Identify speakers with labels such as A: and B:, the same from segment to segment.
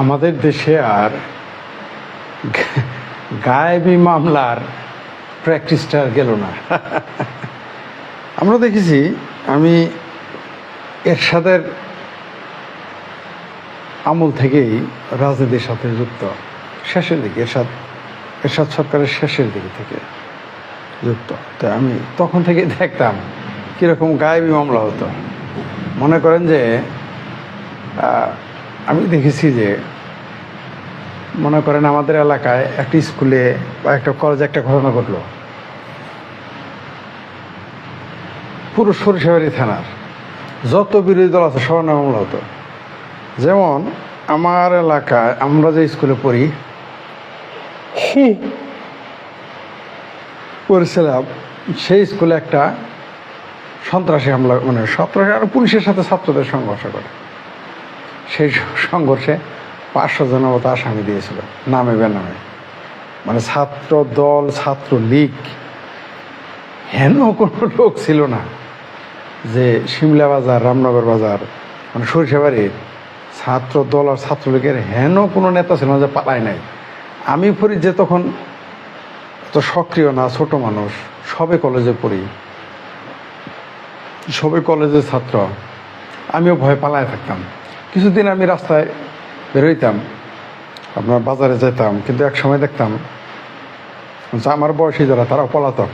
A: আমাদের দেশে আর গায়েবী মামলার প্র্যাকটিসটা আর গেল না। আমরা দেখেছি, আমি এরশাদের আমল থেকেই রাজনীতির সাথে যুক্ত। শেষের দিকে, এরশাদ এরশাদ সরকারের শেষের দিকে থেকে যুক্ত। তো আমি তখন থেকে দেখতাম কীরকম গায়েবী মামলা হতো। মনে করেন যে আমি দেখেছি যে, মনে করেন আমাদের এলাকায় একটি স্কুলে বা একটা কলেজে একটা ঘটনা ঘটলো। পুরো সরিষাবাড়ি থানার যত বিরোধী দল আছে, সবার নামে মামলা হতো। যেমন, আমার এলাকায় আমরা যে স্কুলে পড়ি পড়েছিলাম, সেই স্কুলে একটা সন্ত্রাসী হামলা মানে সন্ত্রাসী আর পুলিশের সাথে ছাত্রদের সংঘর্ষ করে সেই সংঘর্ষে পাঁচশো জনের মতো আসামি দিয়েছিল, নামে বেনামে। মানে ছাত্র দল ছাত্র লীগ হেন কোনো লোক ছিল না যে সিমলা বাজার, রামনগর বাজার মানে সরিষাবাড়ির ছাত্র দল আর ছাত্রলীগের হেন কোনো নেতা ছিল না যে পালায় নাই। আমি পড়ি যে তখন তো সক্রিয় না, ছোট মানুষ, সবে কলেজে পড়ি। সবে কলেজের ছাত্র। আমিও ভয় পালায় থাকতাম। কিছুদিন আমি রাস্তায় বেরোইতাম, আপনার বাজারে যেতাম কিন্তু এক সময় দেখতাম যে আমার বয়সী যারা তারা পলাতক।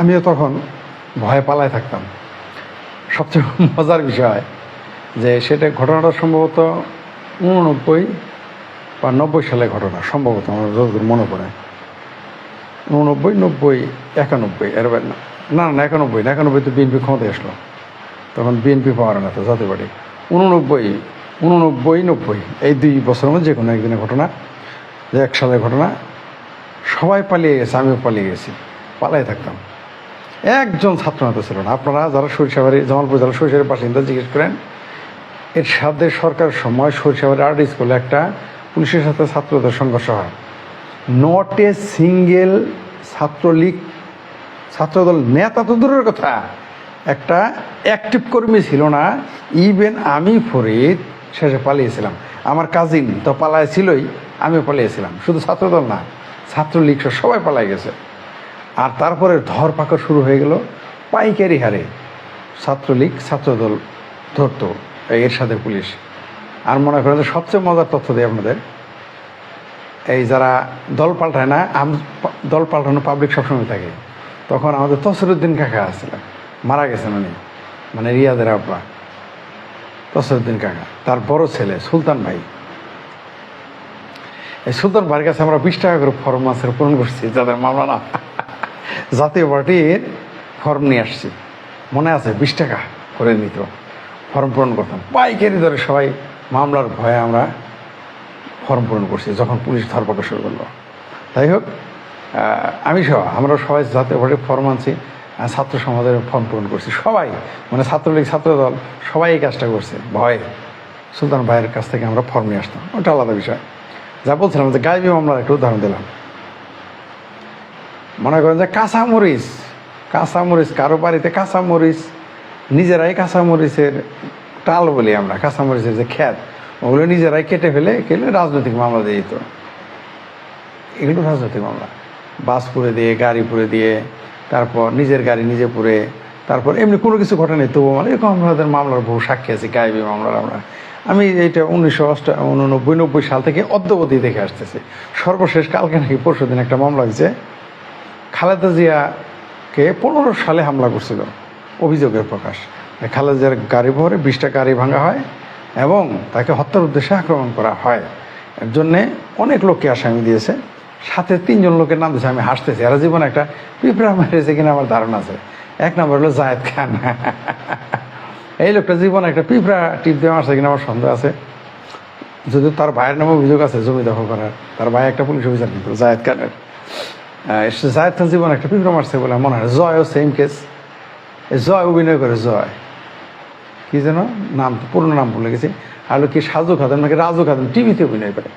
A: আমিও তখন ভয়ে পালায় থাকতাম। সবচেয়ে মজার বিষয় যে সেটা ঘটনাটা সম্ভবত উননব্বই বা নব্বই সালের ঘটনা, সম্ভবত আমার যতদূর মনে পড়ে। উননব্বই, নব্বই, একানব্বই এর না না না, একানব্বই না, একানব্বই তো বিএনপি ক্ষমতায় আসলো। তখন বিএনপি পাওয়ার না তো জাতীয় পার্টি উননব্বই উননব্বই, নব্বই, এই দুই বছরের মধ্যে যে কোনো একদিনের ঘটনা, যে এক সালের ঘটনা, সবাই পালিয়ে গেছে, আমিও পালিয়ে গেছি পালাই থাকতাম। একজন ছাত্র নেতা ছিল না। আপনারা যারা সরিষাবাড়ি জামালপুর যারা সরিষাবাড়ির বাসিন্দা, জিজ্ঞেস করেন এর সাথে সরকার সময় সরিষাবাড়ি আর্ট স্কুলে একটা পুলিশের সাথে ছাত্রদের সংঘর্ষ হয়। Not a single Chhatra League, Chhatra Dal নেতা তো দূরের কথা। একটা অ্যাক্টিভ কর্মী ছিল না ইভেন আমি ফরিদ শেষে পালিয়েছিলাম। আমার কাজিন তো পালায় ছিলই আমিও পালিয়েছিলাম। শুধু ছাত্রদল না, ছাত্রলীগ সবাই পালাই গেছে। আর তারপরে ধরপাকড় শুরু হয়ে গেল পাইকারি হারে। ছাত্রলীগ, ছাত্রদল ধরতো এর সাথে পুলিশ। আর মনে করেন সবচেয়ে মজার তথ্য দেয় আপনাদের, এই যারা দল পাল্টায় না, আম দল পাল্টানো পাবলিক সবসময় থাকে। তখন আমাদের তসরুদ্দিন কাকা আসছিলেন। মারা গেছেন উনি মানে রিয়াদের আব্বা। তসরুদ্দিন কাকা, তার বড় ছেলে সুলতান ভাই। এই সুলতান ভাইয়ের কাছে আমরা বিশ টাকা করে ফর্ম মাসের পূরণ করছি, যাদের মামলা না। জাতীয় পার্টির ফর্ম নিয়ে আসছি। মনে আছে, বিশ টাকা করে নিত, ফর্ম পূরণ করতাম। পাইকারি ধরে সবাই মামলার ভয়ে আমরা ফর্ম পূরণ করছি, যখন পুলিশ ধরপাকড় শুরু করল। যাই হোক আমি সহ, আমরা সবাই জাতীয় পার্টির ফর্ম আনছি। ছাত্র সমাজের ফর্ম পূরণ করছি। সবাই মানে ছাত্রলীগ ছাত্রদল সবাই এই কাজটা করছে। ভয়ে। সুলতান ভাইয়ের কাছ থেকে আমরা ফর্ম নিয়ে আসতাম। ওটা আলাদা বিষয়। যা বলছিলাম যে গাইবি মামলার একটা উদাহরণ দিলাম। মনে করেন যে কাঁচামরিচ কাঁচামরিচ, কারও বাড়িতে কাঁচামরিচ, নিজেরাই কাঁচামরিচের টাল বলি আমরা, কাঁচামরিচের যে খ্যাত ওগুলো নিজেরাই কেটে ফেলে, কেটে রাজনৈতিক মামলা দিয়ে দিত। এগুলো রাজনৈতিক মামলা। বাস পুড়ে দিয়ে, গাড়ি পুড়ে দিয়ে তারপর নিজের গাড়ি নিজে পুড়ে, তারপর এমনি কোনো কিছু ঘটেনি তবু মানে এরকম আমাদের মামলার বহু সাক্ষী আছে, গায়েবী মামলার আমরা। আমি এইটা উনিশশো অষ্ট উননব্বই, নব্বই সাল থেকে অদ্যবধি দেখে আসতেছি। সর্বশেষ কালকে নাকি পরশু দিন একটা মামলা হয়েছে। খালেদা জিয়াকে পনেরো সালে হামলা করছিল, অভিযোগের প্রকাশ। খালেদা জিয়ার গাড়ি ভরে বিশটা গাড়ি ভাঙা হয় এবং তাকে হত্যার উদ্দেশ্যে আক্রমণ করা হয়। এর জন্যে অনেক লোককে আসামি দিয়েছে। সাথে তিনজন লোকের নাম দিয়েছে আমি হাসতেছি। এরা জীবনে একটা পিঁপড়া মেরেছে কিনা আমার ধারণা আছে। এক নম্বর হলো জায়েদ খান। এই লোকটা জীবনে একটা পিঁপড়া টিপ দিয়ে মারছে কিনা আমার সন্দেহ আছে। যদিও তার ভাইয়ের নামে অভিযোগ আছে জমি দখল করার, তার ভাই একটা পুলিশ অফিসার কিন্তু জায়েদ খানের। জায়েদ খান জীবনে একটা পিঁপড়া মারছে বলে মনে হয়। জয়ও সেম কেস জয় অভিনয় করে, জয়। কি যেন? নাম, পুরনো নাম ভুলে গেছি। আর কি সাজু খাদেন নাকি রাজু খাদেন টিভিতে অভিনয় করে।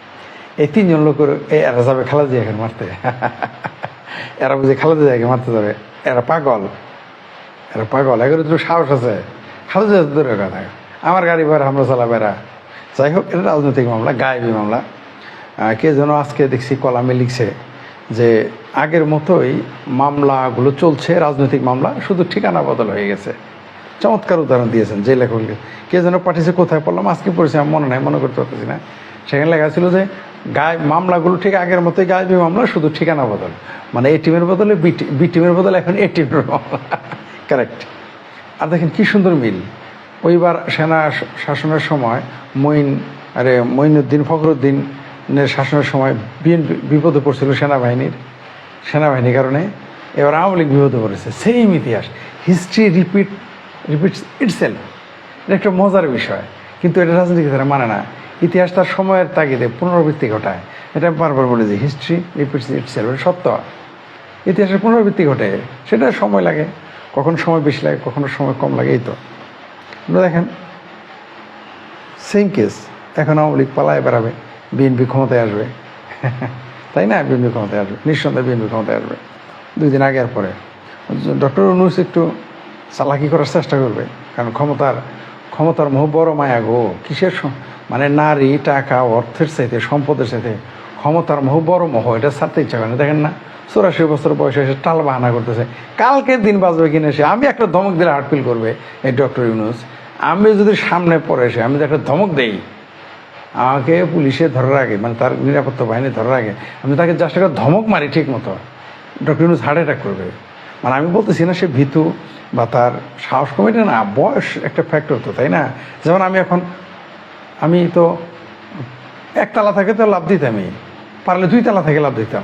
A: এই তিনজন লোকের এরা যাবে খালেদা জিয়াকে মারতে। এরা বুঝে খালেদা জিয়াকে মারতে যাবে। এরা পাগল। এরা পাগল। এগুলো তো সাহস আছে। খালেদা জিয়া দূরের কথা। আমার গাড়ি ভাড়া হামলা চালাবে এরা। যাই হোক, এটা রাজনৈতিক মামলা, গায়েবী মামলা। কে যেন আজকে দেখছি কলামে লিখছে যে, আগের মতোই মামলাগুলো চলছে, রাজনৈতিক মামলা, শুধু ঠিকানা বদল হয়ে গেছে। চমৎকার উদাহরণ দিয়েছেন যে লেখক কে যেন পাঠিয়েছে, কোথায় পড়লাম, আজকে পড়েছে, আমার মনে নাই, মনে করতে পারতেছি না। সেখানে লেখা ছিল যে গায়ে মামলাগুলো ঠিক আগের মতোই গায়েবী মামলা, শুধু ঠিকানা বদল। মানে এ টিমের বদলে বি টিমের বদলে এখন এ টিমের মামলা। কারেক্ট আর দেখেন কি সুন্দর মিল। ওইবার সেনা শাসনের সময় মঈন, আরে মঈনুদ্দিন ফখরুদ্দিনের শাসনের সময় বিএনপি বিপদে পড়ছিল সেনাবাহিনীর সেনাবাহিনীর কারণে। এবার আওয়ামী লীগ বিপদে পড়েছে। সেম ইতিহাস। হিস্ট্রি রিপিট রিপিটস ইটসেলফ এটা একটা মজার বিষয়। কিন্তু এটা রাজনীতি তারা মানে না। ইতিহাস তার সময়ের তাগিদে পুনরাবৃত্তি ঘটায়। এটা বারবার বলে যে হিস্ট্রি রিপিটস সত্য। ইতিহাসের পুনরাবৃত্তি ঘটে, সেটা সময় লাগে। কখনো সময় বেশি লাগে, কখনো সময় কম লাগে, এই তো। আপনারা দেখেন সেম কেস এখন আওয়ামী লীগ পালায় বেড়াবে বিএনপি ক্ষমতায় আসবে। তাই না? বিএনপি ক্ষমতায় আসবে, নিঃসন্দেহে বিএনপি ক্ষমতায় আসবে। দুই দিন আগে আর পরে। ডক্টর অনুস একটু চালাকি করার চেষ্টা করবে, কারণ ক্ষমতার ক্ষমতার মোহ বড় মায়া গো। কিসের মানে নারী, টাকা, অর্থের সাথে সম্পদের সাথে ক্ষমতার মোহ বড় মোহ, এটা ছাড়তে ইচ্ছা করে না। দেখেন না, চৌরাশি বছর বয়সে এসে টাল বাহানা করতেছে। কালকের দিন বাজবে কিনে এসে আমি একটা ধমক দিলে হার্ট ফিল করবে এই ডক্টর ইউনুস। আমি যদি সামনে পড়ে এসে আমি একটা ধমক দেই, আমাকে পুলিশে ধরার আগে মানে তার নিরাপত্তা বাহিনী ধরার আগে, আমি তাকে জাস্ট একটা ধমক মারি ঠিক মতো। ডক্টর ইউনুস হার্ট অ্যাটাক করবে। মানে আমি বলতেছি না সে ভীতু বা তার সাহস কমিটি না, বয়স একটা ফ্যাক্টর তো, তাই না? যেমন আমি এখন, আমি তো একতলা থেকে তো লাভ দিতামই পারলে দুই তালা থেকে লাভ দিতাম।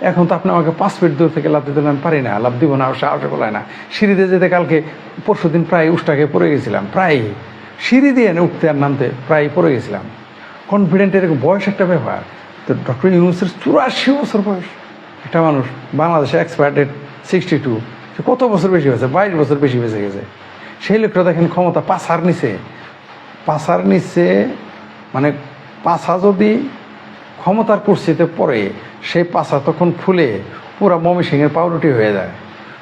A: এখন তো আপনি আমাকে পাঁচ ফিট দূর থেকে লাভ দিতে আমি পারি না লাভ দিব না সাহস বলায় না। সিঁড়িতে যেতে কালকে, পরশু দিন প্রায় উষ্টাকে পড়ে গেছিলাম, প্রায়। সিঁড়ি দিয়ে না উঠতে আর নামতে প্রায় পড়ে গেছিলাম। কনফিডেন্ট এরকম বয়স একটা ব্যাপার। তো ডক্টর ইউনুসের চুরাশি বছর বয়স। একটা মানুষ, বাংলাদেশে এক্সপায়ার ডেট সিক্সটি টু। কত বছর বেশি হয়েছে? বাইশ বছর বেশি বেঁচে গেছে। সেই লোকটা দেখেন ক্ষমতা পাশার নিচে পাশার নিচে মানে পাশা যদি ক্ষমতার কুর্সিতে পড়ে, সেই পাশা তখন ফুলে পুরো মমি সিংয়ের পাউরুটি হয়ে যায়।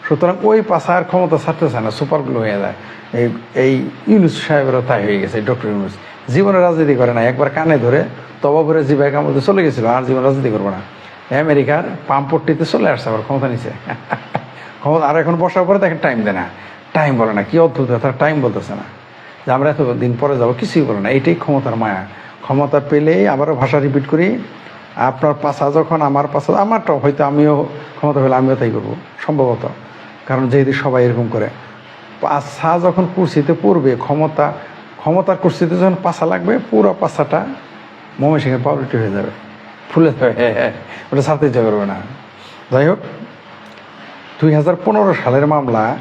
A: সুতরাং ওই পাশা আর ক্ষমতা ছাড়তে চায় না, সুপারগুলো হয়ে যায়। এই এই ইউনুস সাহেবেরও তাই হয়ে গেছে, ডক্টর ইউনুস। জীবনে রাজনীতি করে না, একবার কানে ধরে তবা ভরে জিবাই কামড়তে চলে গেছিল, আর জীবন রাজনীতি করব না। আমেরিকার পাম্পট্টিতে চলে আসছে আবার ক্ষমতা নিচে আর এখন বসার পরে তাকে টাইম দেয় না। টাইম বলে না, কি অদ্ভুত তার টাইম বলতেছে না। যে আমরা এত দিন পরে যাব, কিছুই বলে না। এইটাই ক্ষমতার মায়া। ক্ষমতা পেলেই আবারও ভাষা রিপিট করি, আপনার পাশা যখন, আমার পাশা আমারটাও, হয়তো আমিও ক্ষমতা পেলে আমিও তাই করব, সম্ভবত। কারণ যেহেতু সবাই এরকম করে। পাশা যখন কুর্সিতে পড়বে, ক্ষমতা, ক্ষমতার কুর্সিতে যখন পাশা লাগবে, পুরো পাশাটা ময়মনসিংহের পাউরুটি হয়ে যাবে। ফুলে যাবে। ওটা ছাড়তে ইচ্ছা করবে না। যাই হোক। দুই হাজার পনেরো সালের মামলা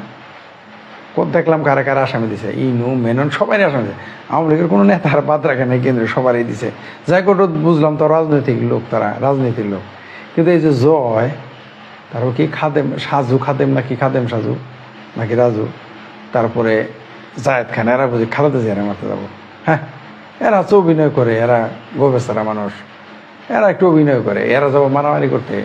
A: কত দেখলাম কারা কারা আসামি দিছে। ইনু, মেনন সবাই আসামি দিছে। আওয়ামী লীগের কোনো নেতার বাদ রাখে নাই, কেন্দ্রে সবারই দিছে। যাই করে বুঝলাম তো রাজনৈতিক লোক তারা, রাজনীতির লোক। কিন্তু এই যে জয় তারপর কি খাদেম, সাজু খাদেম নাকি খাদেম সাজু? নাকি রাজু? তারপরে জায়েদ খান, এরা বুঝি খালেদা জিয়ারে মারতে যাব। হ্যাঁ এরা তো অভিনয় করে, এরা গোবেচারা মানুষ। এরা একটু অভিনয় করে, এরা যাব মারামারি করতে।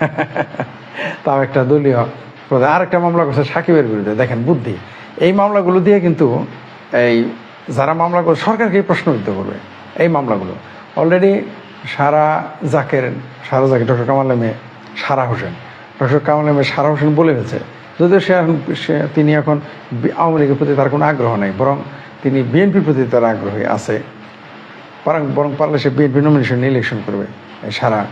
A: তাও একটা দলীয় প্রধান। আর একটা মামলা করছে সাকিবের বিরুদ্ধে। দেখেন, বুদ্ধি। এই মামলাগুলো দিয়ে কিন্তু এই যারা মামলা করে সরকারকে প্রশ্নবিদ্ধ করবে এই মামলাগুলো। অলরেডি সারা জাকের সারা জাকের, ডক্টর কামাল মেয়ে সারা হোসেন। ডক্টর কামাল মেয়ে সারা হোসেন বলে গেছে যদিও সে এখন, সে- তিনি এখন আওয়ামী লীগের প্রতি তার কোনো আগ্রহ নেই, বরং তিনি বিএনপির প্রতি তার আগ্রহী আছে। বরং বরং পারলে সে বিএনপি নমিনেশন ইলেকশন করবে। সারা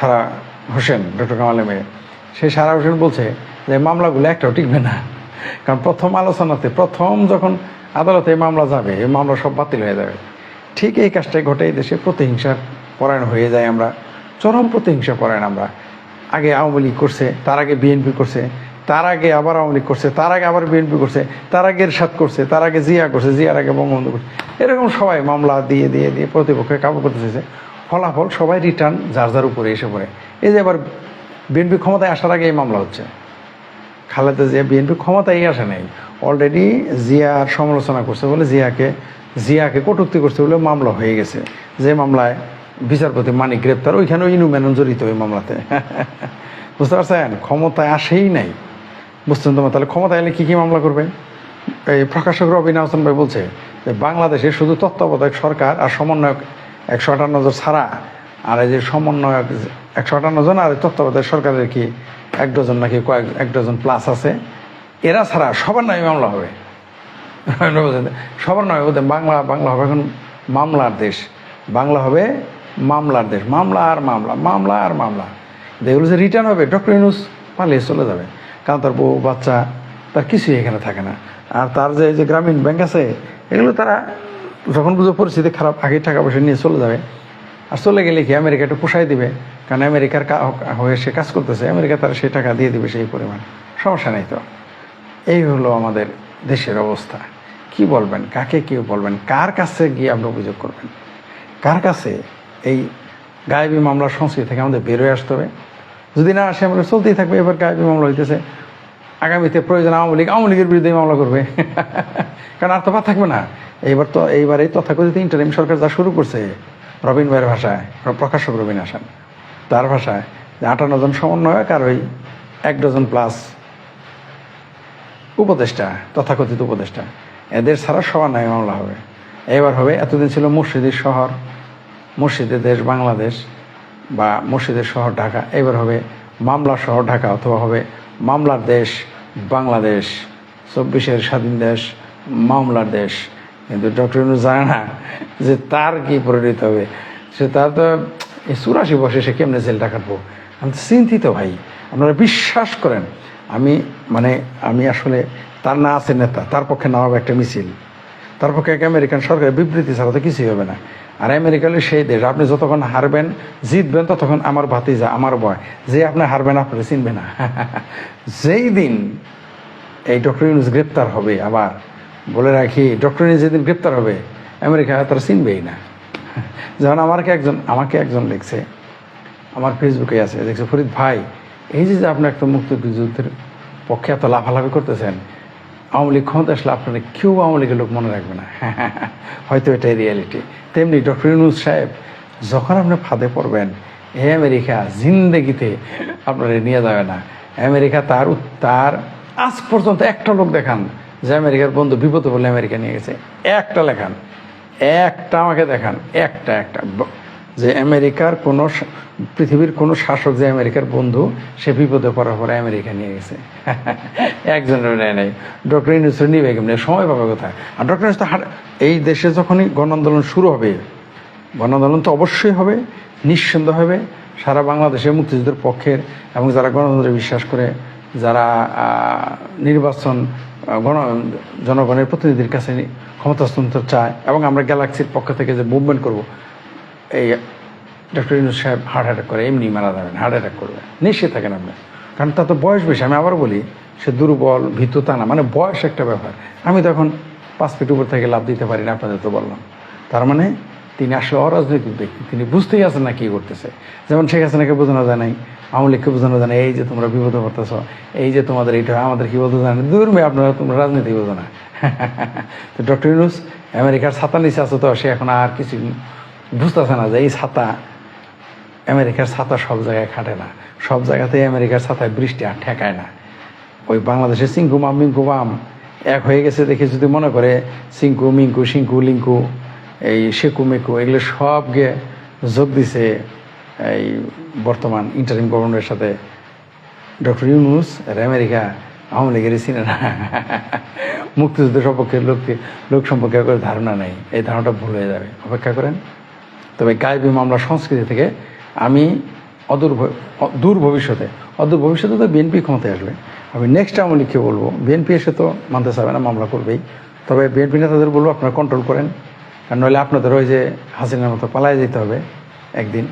A: সারা হোসেন, ডক্টর কামালের মেয়ে সেই সারা হোসেন বলছে যে মামলাগুলো একটাও টিকবে না। কারণ প্রথম আলোচনাতে, প্রথম যখন আদালতে মামলা যাবে, এই মামলা সব বাতিল হয়ে যাবে। ঠিক এই কাজটাই ঘটে এই দেশে প্রতিহিংসার পরায়ণ হয়ে যায় আমরা, চরম প্রতিহিংসা পরায়ণ আমরা। আগে আওয়ামী লীগ করছে, তার আগে বিএনপি করছে, তার আগে আবার আওয়ামী লীগ করছে, তার আগে আবার বিএনপি করছে, তার আগে এরশাদ করছে, তার আগে জিয়া করছে, জিয়ার আগে বঙ্গবন্ধু করছে। এরকম সবাই মামলা দিয়ে দিয়ে দিয়ে প্রতিপক্ষে কাবু করতে ফলাফল সবাই রিটার্ন যার যার উপরে এসে পড়ে। এই যে আবার বিএনপি ক্ষমতায় আসার আগে এই মামলা হচ্ছে। খালেদা জিয়া বিএনপি ক্ষমতায় আসে নাই। অলরেডি জিয়ার সমালোচনা করছে বলে জিয়াকে জিয়াকে কটূক্তি করছে বলে মামলা হয়ে গেছে। যে মামলায় বিচারপতি মানিক গ্রেপ্তার, ওইখানে ইনু মেনন জড়িত ওই মামলাতে। বুঝতে পারছেন? ক্ষমতায় আসেই নাই। বুঝছেন তোমার তাহলে ক্ষমতায় এলে কী কী মামলা করবে? এই প্রকাশক রবিন হাসান ভাই বলছে যে বাংলাদেশে শুধু তত্ত্বাবধায়ক সরকার আর সমন্বয়ক একশো আটান্ন ছাড়া আর এই যে সমন্বয়ক একশো আটান্ন জন আর তত্ত্বাবধায়ক সরকারের কি এক ডজন নাকি কয়েক, এক ডজন প্লাস আছে। এরা ছাড়া সবার নামে মামলা হবে। সবার নামে ওদের বাংলা বাংলা হবে এখন মামলার দেশ। বাংলা হবে মামলার দেশ। মামলা আর মামলা মামলা আর মামলা। যেগুলো যে রিটার্ন হবে। ডক্টর ইউনুস পালিয়ে চলে যাবে। কারণ তার বউ, বাচ্চা, তার কিছুই এখানে থাকে না। আর তার যে যে গ্রামীণ ব্যাংক আছে, এগুলো তারা যখন বুঝো পরিস্থিতি খারাপ, আগে টাকা পয়সা নিয়ে চলে যাবে। আর চলে গেলে কি আমেরিকা একটু পোষাই দিবে? কারণ আমেরিকার হয়ে সে কাজ করতেছে, আমেরিকা তার সেই টাকা দিয়ে দিবে সেই পরিমাণ। সমস্যা নেই তো। এই হলো আমাদের দেশের অবস্থা। কি বলবেন? কাকে কি বলবেন? কার কাছে গিয়ে আপনি অভিযোগ করবেন? কার কাছে এই গায়েবী মামলার সংস্কৃতি থেকে আমাদের বেরোয় আসতে হবে? যদি না আসে, আমাদের চলতেই থাকবে। এবার গায়েবী মামলা হইতেছে। আগামীতে প্রয়োজন আওয়ামী লীগ, আওয়ামী লীগের বিরুদ্ধে মামলা করবে। কারণ আর তো থাকবে না। এইবার তো, এইবার এই তথাকথিত ইন্টারিম সরকার যা শুরু করছে রবিন ভাইয়ের ভাষায় প্রকাশক রবিন হাসান। তার ভাষায় আটান্ন জন সমন্বয়ক আর ওই এক ডজন প্লাস উপদেষ্টা, তথাকথিত উপদেষ্টা। এদের ছাড়া সবার নামে মামলা হবে। এবার হবে, এতদিন ছিল মুর্শিদের শহর মুর্শিদের দেশ বাংলাদেশ বা মুর্শিদের শহর ঢাকা। এবার হবে মামলা শহর ঢাকা অথবা হবে মামলার দেশ বাংলাদেশ, চব্বিশের স্বাধীন দেশ, মামলার দেশ। কিন্তু ডক্টর ইউনুস জানে না যে তার কি পরিণত হবে? সে তার তো চুরাশি বসে সে কেমনে জেলটা কাটবো? আমি তো চিন্তিত ভাই। আপনারা বিশ্বাস করেন, আমি মানে আমি আসলে তার না আছে নেতা, তার পক্ষে না হবে একটা মিছিল। তার পক্ষে এক আমেরিকান সরকারের বিবৃতি ছাড়া তো কিছুই হবে না। আর আমেরিকা হলো সেই দেশ, আপনি যতক্ষণ হারবেন, জিতবেন, ততক্ষণ আমার ভাতি ভাতিজা, আমার বয়, যে আপনি হারবেন আপনি চিনবে না। যেই দিন এই ডক্টর ইউনুস গ্রেপ্তার হবে আবার বলে রাখি ডক্টর যেদিন গ্রেপ্তার হবে, আমেরিকা তারা চিনবেই না। যেমন আমাকে একজন আমাকে একজন লিখছে, আমার ফেসবুকে আছে, দেখছে, ফরিদ ভাই, এই যে আপনি একটা মুক্তিযুদ্ধের পক্ষে এত লাফালাফি করতেছেন, আওয়ামী লীগ ক্ষমতা আসলে আপনার কেউ আওয়ামী লীগের লোক মনে রাখবে না। হয়তো এটাই রিয়ালিটি তেমনি ডক্টর ইউনুস সাহেব, যখন আপনি ফাঁদে পড়বেন এই আমেরিকা জিন্দেগিতে আপনার নিয়ে যাবে না। আমেরিকা তার তার আজ পর্যন্ত একটা লোক দেখান যে আমেরিকার বন্ধু বিপদে বলে আমেরিকা নিয়ে গেছে। একটা লেখান, একটা আমাকে দেখান, একটা একটা। যে আমেরিকার কোনো পৃথিবীর কোনো শাসক যে আমেরিকার বন্ধু, সে বিপদে পড়ার পরে আমেরিকা নিয়ে গেছে। একজনের নেয় নাই। ডক্টর ইউনুসের নিবে কেমনি? সময় পাবে কোথায়? আর ডক্টর ইউনুস এই দেশে যখনই গণ আন্দোলন শুরু হবে গণ আন্দোলন তো অবশ্যই হবে, নিঃসন্দেহ হবে। সারা বাংলাদেশে মুক্তিযুদ্ধের পক্ষের এবং যারা গণতন্ত্রে বিশ্বাস করে, যারা নির্বাচন গণ জনগণের প্রতিনিধির কাছে ক্ষমতা হস্তান্তর চায় এবং আমরা গ্যালাক্সির পক্ষ থেকে যে মুভমেন্ট করব, এই ডক্টর ইউনুস সাহেব হার্ট অ্যাটাক করে, এমনি মারা যাবেন হার্ট অ্যাটাক করবে। নিশ্চিত থাকেন আপনি। কারণ তার তো বয়স বেশি, আমি আবার বলি, সে দুর্বল, ভীতু তা না মানে বয়স একটা ব্যাপার। আমি তো এখন পাঁচ ফিট উপর থেকে লাভ দিতে পারি না, আপনাদের তো বললাম। তার মানে তিনি আসলে অরাজনৈতিক ব্যক্তি। তিনি বুঝতেই আছেন না কী করতেছে। যেমন শেখ হাসিনাকে বোঝানো যায় নাই, আওয়ামী লীগকে বোঝানো যায় না এই যে তোমরা বিপদে পড়তেছ, এই যে তোমাদের এইটা আমাদের কী বলতে জানেন দূর মেয়ে আপনারা তোমরা রাজনীতি বোঝো না। তো ডক্টর ইউনুস, আমেরিকার ছাতা নিচে আছে তো, সে এখন আর কিছু বুঝতেছে না যে এই ছাতা আমেরিকার ছাতা সব জায়গায় খাটে না। সব জায়গাতেই আমেরিকার ছাতায় বৃষ্টি আর ঠেকায় না। ওই বাংলাদেশের সিঙ্কু মাম মিঙ্কু মাম এক হয়ে গেছে দেখে যদি মনে করে সিঙ্কু মিঙ্কু সিঙ্কু লিঙ্কু এই শেকু মেকু, এগুলো সব গিয়ে যোগ দিছে এই বর্তমান ইন্টারিম গভর্নমেন্টের সাথে। ডক্টর ইউনুস আর আমেরিকা আওয়ামী লীগের না মুক্তিযুদ্ধ সম্পর্কে লোক লোক সম্পর্কে করে ধারণা নেই। এই ধারণাটা ভুল হয়ে যাবে। অপেক্ষা করেন। তবে গায়েবী মামলা সংস্কৃতি থেকে আমি অদূর দূর ভবিষ্যতে, অদূর ভবিষ্যতে তো বিএনপি ক্ষমতায় আসবে। আমি নেক্সট আওয়ামী লীগকে বলব বিএনপি এসে তো মানতে চাবে না, মামলা করবেই। তবে বিএনপি নেতাদের বলব, আপনারা কন্ট্রোল করেন। কারণ নইলে আপনাদের ওই যে হাসিনার মতো পালায় যেতে হবে একদিন।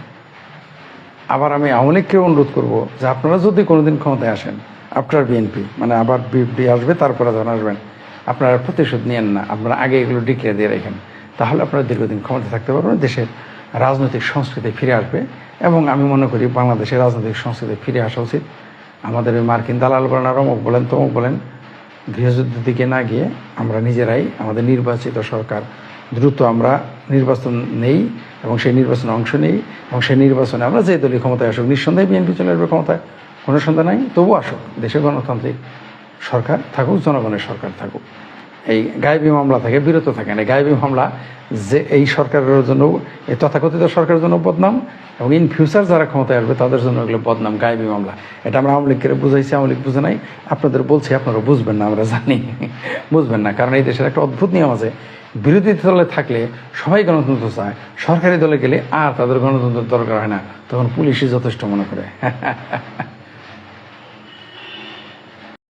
A: আবার আমি আওয়ামী অনুরোধ করব যে আপনারা যদি কোনোদিন ক্ষমতায় আসেন আফটার বিএনপি মানে আবার বিএনপি আসবে, তারপরে যখন আসবেন, আপনারা প্রতিশোধ নিয়েন না, আপনারা আগে এগুলো ডিক্লেয়ার দিয়ে রাখেন। তাহলে আপনারা দীর্ঘদিন ক্ষমতা থাকতে পারবেন, দেশের রাজনৈতিক সংস্কৃতি ফিরে আসবে এবং আমি মনে করি বাংলাদেশের রাজনৈতিক সংস্কৃতি ফিরে আসা উচিত। আমাদের ওই মার্কিন দালাল বলেন, আর অমুক বলেন, তমুক বলেন গৃহযুদ্ধের দিকে না গিয়ে আমরা নিজেরাই আমাদের নির্বাচিত সরকার দ্রুত আমরা নির্বাচন নেই এবং সেই নির্বাচনে অংশ নেই এবং সেই নির্বাচনে আমরা যে দলীয় ক্ষমতায় আসুক, নিঃসন্দেহে বিএনপি চলে আসবে ক্ষমতায়। কোনো সন্দেহ নাই তবু আসুক। দেশে গণতান্ত্রিক সরকার থাকুক, জনগণের সরকার থাকুক। এই গায়েবী মামলা থেকে বিরত থাকেন। এই গায়েবী মামলা যে এই সরকারের জন্য এই তথাকথিত সরকারের জন্য বদনাম এবং ইন ফিউচার যারা ক্ষমতায় আসবে তাদের জন্য এগুলো বদনাম, গায়েবী মামলা। এটা আমরা আওয়ামী লীগকে বুঝাইছি, আওয়ামী লীগ বুঝে নাই। আপনাদের বলছি আপনারা বুঝবেন না, আমরা জানি। বুঝবেন না, কারণ এই দেশের একটা অদ্ভুত নিয়ম আছে। বিরোধী দলে থাকলে সবাই গণতন্ত্র চায়। সরকারি দলে গেলে আর তাদের গণতন্ত্রের দরকার হয় না। তখন পুলিশই যথেষ্ট মনে করে।